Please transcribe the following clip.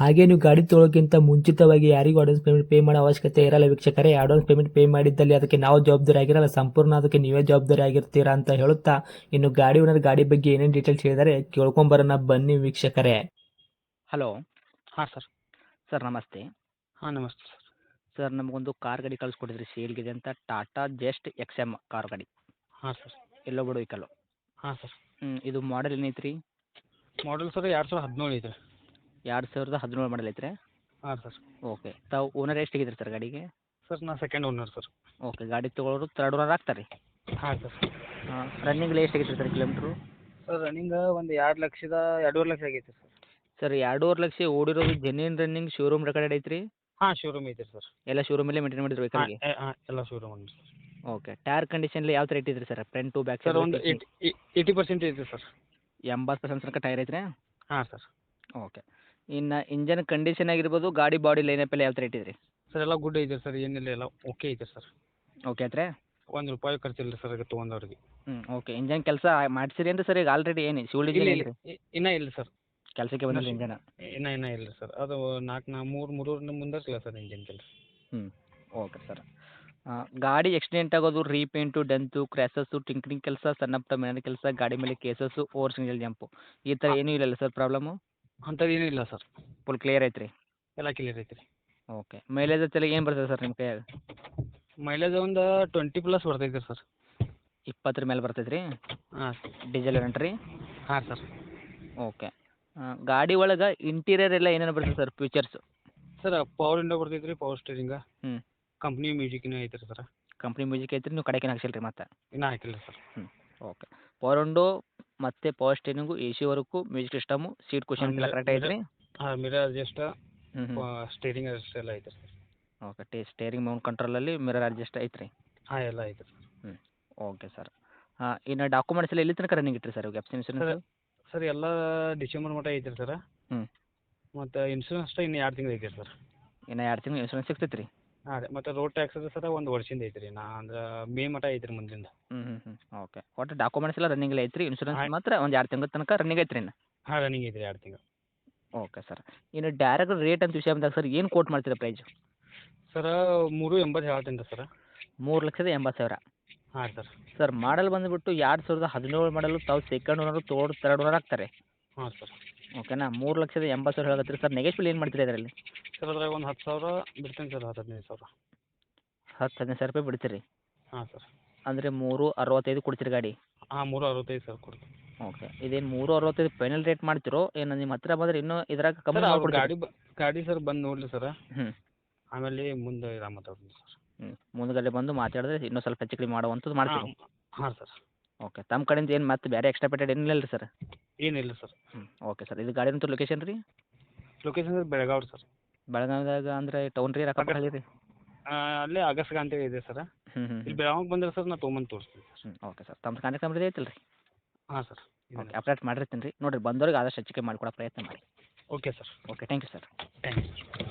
ಹಾಗೆ ನೀವು ಗಾಡಿ ತೊಳೋಕ್ಕಿಂತ ಮುಂಚಿತವಾಗಿ ಯಾರಿಗೂ ಅಡ್ವಾನ್ಸ್ ಪೇಮೆಂಟ್ ಪೇ ಮಾಡೋ ಅವಶ್ಯಕತೆ ಇರಲ್ಲ ವೀಕ್ಷಕರೇ. ಅಡ್ವಾನ್ಸ್ ಪೇಮೆಂಟ್ ಪೇ ಮಾಡಿದ್ದಲ್ಲಿ ಅದಕ್ಕೆ ನಾವು ಜವಾಬ್ದಾರಿ ಆಗಿರಲ್ಲ. ಸಂಪೂರ್ಣ ಅದಕ್ಕೆ ನೀವೇ ಜವಾಬ್ದಾರಿ ಆಗಿರ್ತೀರಾ ಅಂತ ಹೇಳುತ್ತಾ ಇನ್ನು ಗಾಡಿ ಓನರ್ ಗಾಡಿ ಬಗ್ಗೆ ಏನೇನು ಡೀಟೇಲ್ಸ್ ಹೇಳಿದರೆ ಕೇಳ್ಕೊಂಬರೋಣ. ಬನ್ನಿ ವೀಕ್ಷಕರೇ. ಹಲೋ ಹಾಂ ಸರ್ ಸರ್ ನಮಸ್ತೆ. ಹಾಂ ನಮಸ್ತೆ ಸರ್ ಸರ್ ನಮಗೊಂದು ಕಾರ್ ಗಾಡಿ ಕಳಿಸ್ಕೊಟ್ಟಿದ್ರಿ ಸೇಲ್ಗಿದೆ ಅಂತ. Tata Zest X M car ಗಾಡಿ. ಹಾಂ ಸರ್ ಎಲ್ಲೋ ಬಿಡು ವೆಹಿಕಲ್ಲು ಹಾಂ ಸರ್ ಹ್ಞೂ ಇದು ಮಾಡೆಲ್ ಏನೈತೆ ರೀ ಮಾಡಲ್ ಸರ್ ಎರಡು ಸಾವಿರದ ಹದಿನೇಳು ಐತೆ ಎರಡು ಸಾವಿರದ ಹದಿನೇಳು ಮಾಡಲ್ ಐತ್ರಿ? ಹಾಂ ಸರ್. ಓಕೆ. ತಾವು ಓನರ್ ಎಷ್ಟಿಗಿದ್ರಿ ಸರ್ ಗಾಡಿಗೆ? ಸರ್ ನಾ ಸೆಕೆಂಡ್ ಓನರ್ ಸರ್. ಓಕೆ ಗಾಡಿ ತೊಗೊಳೋರು ತರ್ಡ್ ಓನರ್ ಆಗ್ತಾರೆ ರೀ ಹಾಂ ಸರ್. ಹಾಂ ರನ್ನಿಂಗ್ ಎಷ್ಟಾಗೈತೆ ಸರ್ ಕಿಲೋಮೀಟ್ರು ಸರ್ ರನ್ನಿಂಗ್ ಒಂದು ಎರಡು ಲಕ್ಷದ ಎರಡೂವರೆ ಲಕ್ಷ ಆಗೈತೆ ಸರ್. ಸರ್ ಎರಡೂವರೆ ಲಕ್ಷ ಓಡಿರೋದು ಜೆನ್ಯೂನ್ ರನ್ನಿಂಗ್ ಶೋರೂಮ್ ರೆಕಾರ್ಡ್ ಐತ್ರಿ? ಹಾಂ ಶೋರೂಮ್ ಐತೆ ಸರ್. ಎಲ್ಲ ಶೋರೂಮಲ್ಲೇ ಮೇಂಟೈನ್ ಮಾಡಿದ್ರು ಹಾಂ ಎಲ್ಲ ಶೋರೂಮ್ ಉಂಟು ಸರ್. ಓಕೆ ಟೈರ್ ಕಂಡೀಷನ್ಲಿ ಯಾವ ಥರ ಇಟ್ಟಿದ್ರಿ sir? Front to back sir ಒಂದು ಏಯ್ಟಿ ಏಯ್ಟಿ ಪರ್ಸೆಂಟ್ ಐತೆ ಸರ್. ಎಂಬತ್ತು ಪರ್ಸೆಂಟ್ ತನಕ ಟೈರ್ ಐತ್ರಿ? ಹಾಂ ಸರ್. ಓಕೆ. ಇನ್ನು ಇಂಜನ್ ಕಂಡೀಷನ್ ಆಗಿರ್ಬೋದು ಗಾಡಿ ಬಾಡಿ ಲೈನಪ್ ಎಲ್ಲ ಯಾವ ಥರ ಇಟ್ಟಿದ್ರಿ? ಸರ್ ಎಲ್ಲ ಗುಡ್ ಇದೆ ಸರ್ ಏನಿಲ್ಲ ಎಲ್ಲ ಓಕೆ ಇದೆ ಸರ್ ಓಕೆ ಆತ್ರೆ? ಒಂದು ರೂಪಾಯಿ ಖರ್ಚಿಲ್ಲ ಸರ್ ಅದಕ್ಕೆ ತೊಗೊಂಡವ್ರಿಗೆ. ಹ್ಞೂ ಓಕೆ ಇಂಜನ್ ಕೆಲಸ ಮಾಡ್ಸಿರಿ ಅಂದ್ರೆ ಸರ್ ಈಗ ಆಲ್ರೆಡಿ ಏನು ಶಿವಳಿ ಇಲ್ಲ ಇಲ್ಲ ಇ- ಇನ್ನೂ ಇಲ್ಲ ಸರ್ ಕೆಲಸಕ್ಕೆ ಬಂದಿಲ್ಲ ಇಂಜನ ಇನ್ನ ಇನ್ನೂ ಇಲ್ಲ ಸರ್ ಅದು ನಾಲ್ಕು ನಾ ಮೂರು ಮೂರೂರಿಂದ ಮುಂದರ್ಸಿಲ್ಲ ಸರ್ ಇಂಜಿನ್ ಕೆಲಸ. ಓಕೆ ಸರ್ ಗಾಡಿ ಆಕ್ಸಿಡೆಂಟ್ ಆಗೋದು ರೀಪೇಂಟು ಡೆಂತು ಕ್ರ್ಯಾಸಸ್ಸು ಟಿಂಕ್ರಿಂಗ್ ಕೆಲಸ ಸಣ್ಣ ಪುಟ್ಟ ಮನೆ ಕೆಲಸ ಗಾಡಿ ಮೇಲೆ ಕೇಸಸ್ಸು ಓವರ್ ಸಿಂಗಲ್ ಜಂಪು ಈ ಥರ ಏನೂ ಇಲ್ಲಲ್ಲ ಸರ್ ಪ್ರಾಬ್ಲಮ್ಮು ಅಂಥದ್ದು ಏನೂ ಇಲ್ಲ ಸರ್. ಫುಲ್ ಕ್ಲಿಯರ್ ಐತ್ರಿ ಎಲ್ಲ ಕ್ಲಿಯರ್ ಐತೆ ರೀ. ಓಕೆ ಮೈಲೇಜ್ ಹಚ್ಚಲ್ಲ ಏನು ಬರ್ತದೆ ಸರ್ ನಿಮ್ಮ ಕೈಯಾಗ ಮೈಲೇಜ್ ಒಂದು ಟ್ವೆಂಟಿ ಪ್ಲಸ್ ಬರ್ತೈತೆ ಸರ್. ಇಪ್ಪತ್ತರ ಮೇಲೆ ಬರ್ತೈತೆ ರೀ? ಹಾಂ. ಡೀಸೆಲ್ ರೆಂಟ್ ರೀ? ಹಾಂ ಸರ್. ಓಕೆ ಗಾಡಿ ಒಳಗೆ ಇಂಟೀರಿಯರ್ ಎಲ್ಲ ಏನೇನು ಬರ್ತದೆ sir features sir power window ಬರ್ತೈತೆ ರೀ ಪವರ್ ಸ್ಟೇರಿಂಗ ಹ್ಞೂ ಕಂಪ್ನಿ ಮ್ಯೂಸಿಕ್ನೂ ಐತೆ ರೀ ಸರ್. ಕಂಪ್ನಿ ಮ್ಯೂಸಿಕ್ ಐತ್ರಿ ನೀವು ಕಡೆಗೆ ಹಾಕ್ಸಿಲ್ಲ ರೀ ಮತ್ತೆ? ಇನ್ನೂ ಹಾಕಿಲ್ಲ ಸರ್. ಹ್ಞೂ ಓಕೆ ಪವರ್ ವಿಂಡೋ ಮತ್ತು power steering A C work music system seat cushion ಎಲ್ಲ ಕರೆಕ್ಟ್ ಐತ್ರಿ ಹಾಂ ಮಿರರ್ ಅಡ್ಜಸ್ಟ್ ಹ್ಞೂ ಹ್ಞೂ ಸ್ಟೇರಿಂಗ್ ಅಡ್ಜಸ್ಟ್ ಎಲ್ಲ ಐತೆ ಸರ್. ಓಕೆ ಟೇ ಸ್ಟೇರಿಂಗ್ ಮೌಂಟ್ ಕಂಟ್ರೋಲಲ್ಲಿ ಮಿರರ್ ಅಡ್ಜಸ್ಟ್ ಐತ್ರಿ? ಹಾಂ ಎಲ್ಲ ಐತೆ ಸರ್. ಓಕೆ ಸರ್ ಹಾಂ ಇನ್ನು ಡಾಕ್ಯುಮೆಂಟ್ಸ್ ಎಲ್ಲ ಎಲ್ಲಿ ತನಕ ರನ್ನಿಂಗ್ ಇಟ್ರಿ ಸರ್ ಗ್ಯಾಪ್ಸ್ ಇನ್ಸೂರೆನ್ಸ್ ಸರ್ ಎಲ್ಲ ಡಿಸೆಂಬರ್ ಮಟ್ಟ ಐತೆ ರೀ ಸರ್. ಹ್ಞೂ ಮತ್ತು ಇನ್ಶೂರೆನ್ಸ್ ಅಷ್ಟೇ ಇನ್ನು ಎರಡು ತಿಂಗ್ಳು ಐತೆ ಸರ್. ಇನ್ನು ಎರಡು ತಿಂಗ್ಳು ಇನ್ಸೂರೆನ್ಸ್ ಸಿಗ್ತೈತೆ ರೀ ಹಾಂ ಮತ್ತೆ ಮತ್ತು ರೋಡ್ ಟ್ಯಾಕ್ಸ್ ಸರ್ ಒಂದು ವರ್ಷದಿಂದ ಐತ್ರಿ. ರೀ ನಾ ಅಂದ್ರೆ ಮೇ ಮಠ ಐತ್ರಿ ಮುಂದಿಂದ. ಹ್ಞೂ ಹ್ಞೂ ಹ್ಞೂ ಓಕೆ ಒಟ್ಟು ಡಾಕ್ಯುಮೆಂಟ್ಸ್ ಎಲ್ಲ ರನ್ನಿಂಗ್ ಐತ್ರಿ? ಇನ್ಶೂರೆನ್ಸ್ ಆಯ್ತು. ಮಾತ್ರ ಒಂದು ಎರಡು ತಿಂಗಳ ತನಕ ರನ್ನಿಂಗ್ ಐತ್ರಿ ಇನ್ನು? ಹಾಂ ರನ್ನಿಂಗ್ ಐತ್ರಿ ರೀ ಎರಡು ತಿಂಗಳು. ಓಕೆ ಸರ್ ಇನ್ನು ಡೈರೆಕ್ಟ್ ರೇಟ್ ಅಂತ ವಿಷಯ ಬಂದಾಗ ಸರ್ ಏನು ಕೋಟ್ ಮಾಡ್ತೀರಾ ಪ್ರೈಸ್ ಸರ್ ಮೂರು ಎಂಬತ್ತು ಹೇಳ್ತೀನಿ ರೀ ಸರ್ ಮೂರು ಲಕ್ಷದ ಎಂಬತ್ತು ಸಾವಿರ. ಹಾಂ ಸರ್ ಸರ್ ಮಾಡಲ್ ಬಂದ್ಬಿಟ್ಟು ಎರಡು ಸಾವಿರದ ಹದಿನೇಳು ಮಾಡಲು ತಾವು ಸೆಕೆಂಡ್ ಓನರ್ ತೋಡ್ ತರ್ಡ್ ಓನರ್ ಆಗ್ತಾರೆ. ಹಾಂ ಸರ್ ಓಕೆನಾ ಮೂರು ಲಕ್ಷದ ಎಂಬತ್ತು ಸಾವಿರ ಹೇಳತ್ತೀರಿ ಸರ್ ನೆಗೆಶ್ವಲ್ ಏನು ಮಾಡ್ತೀರಿ ಅದರಲ್ಲಿ ಸರ್ ಒಂದು ಹತ್ತು ಸಾವಿರ ಬಿಡ್ತೀನಿ ಸರ್ ಹತ್ತು ಹದಿನೈದು ಸಾವಿರ. ಹತ್ತು ಹದಿನೈದು ಸಾವಿರ ರೂಪಾಯಿ ಬಿಡ್ತೀರಿ? ಹಾಂ ಸರ್. ಅಂದರೆ ಮೂರು ಅರವತ್ತೈದು ಕೊಡ್ತೀರಿ ಗಾಡಿ? ಹಾಂ ಮೂರು ಅರವತ್ತೈದು ಸರ್ ಕೊಡ್ತೀನಿ ಓಕೆ. ಇದೇನು ಮೂರು ಅರವತ್ತೈದು ಫೈನಲ್ ರೇಟ್ ಮಾಡ್ತಿರೋ? ಏನು ನಿಮ್ಮ ಹತ್ರ ಬಂದರೆ ಇನ್ನೂ ಇದ್ರಾಗ ಕಮ್ಮಿ ಅವ್ರು ಗಾಡಿ ಬ ಗಾಡಿ ಸರ್ ಬಂದು ನೋಡಲಿ ಸರ್. ಹ್ಞೂ ಆಮೇಲೆ ಮುಂದೆ ಇದು ಮಾತಾಡ್ತೀನಿ ಸರ್. ಹ್ಞೂ ಮುಂದ್ಗಡೆ ಬಂದು ಮಾತಾಡಿದ್ರೆ ಇನ್ನೂ ಸ್ವಲ್ಪ ಹೆಚ್ಚು ಕಡಿಮೆ ಮಾಡುವಂಥದ್ದು ಮಾಡ್ತೀವಿ. ಹಾಂ ಸರ್. ಓಕೆ. ತಮ್ಮ ಕಡೆಯಿಂದ ಏನು ಮತ್ತೆ ಬೇರೆ ಎಕ್ಸ್ಟ್ರಾ ಪೇಟೆಡ್ ಏನಿಲ್ಲ ರೀ ಸರ್? ಏನಿಲ್ಲ ಸರ್. ಹ್ಞೂ ಓಕೆ ಸರ್. ಇದು ಗಾಡಿ ಲೊಕೇಶನ್ ರೀ? Location sir Belagavi sir. ಬೆಳಗಾವಿದಾಗ ಅಂದರೆ ಟೌನ್ ರೀ ರಕ್ಕಪಹಳ್ಳಿ ರೀ ಅಲ್ಲೇ ಆಗಸ್ಟ್ ಅಂತೇಳಿ ಇದೆ ಸರ್ ಹ್ಞೂ ಹ್ಞೂ ಇಲ್ಲಿ ಬೆಳಗಾವಿಗೆ ಬಂದ್ರೆ ಸರ್ ನಾ ತೊಗೊಂಬಂದು ತೋರಿಸ್ತೀನಿ ಸರ್ ಹ್ಞೂ ಓಕೆ ಸರ್ ತಮ್ಮ ಕಾಂಟ್ಯಾಕ್ಟ್ ನಂಬರ್ ಐತಲ್ಲ ರೀ ಹಾಂ ಸರ್ ಓಕೆ ಅಪ್ಡೇಟ್ ಮಾಡಿರ್ತೀನಿ ರೀ ನೋಡಿರಿ ಬಂದವ್ರಿಗೆ ಆದಷ್ಟು ಹೆಚ್ಚಿಗೆ ಮಾಡಿಕೊಡೋ ಪ್ರಯತ್ನ ಮಾಡಿ. Okay sir okay thank you sir thank you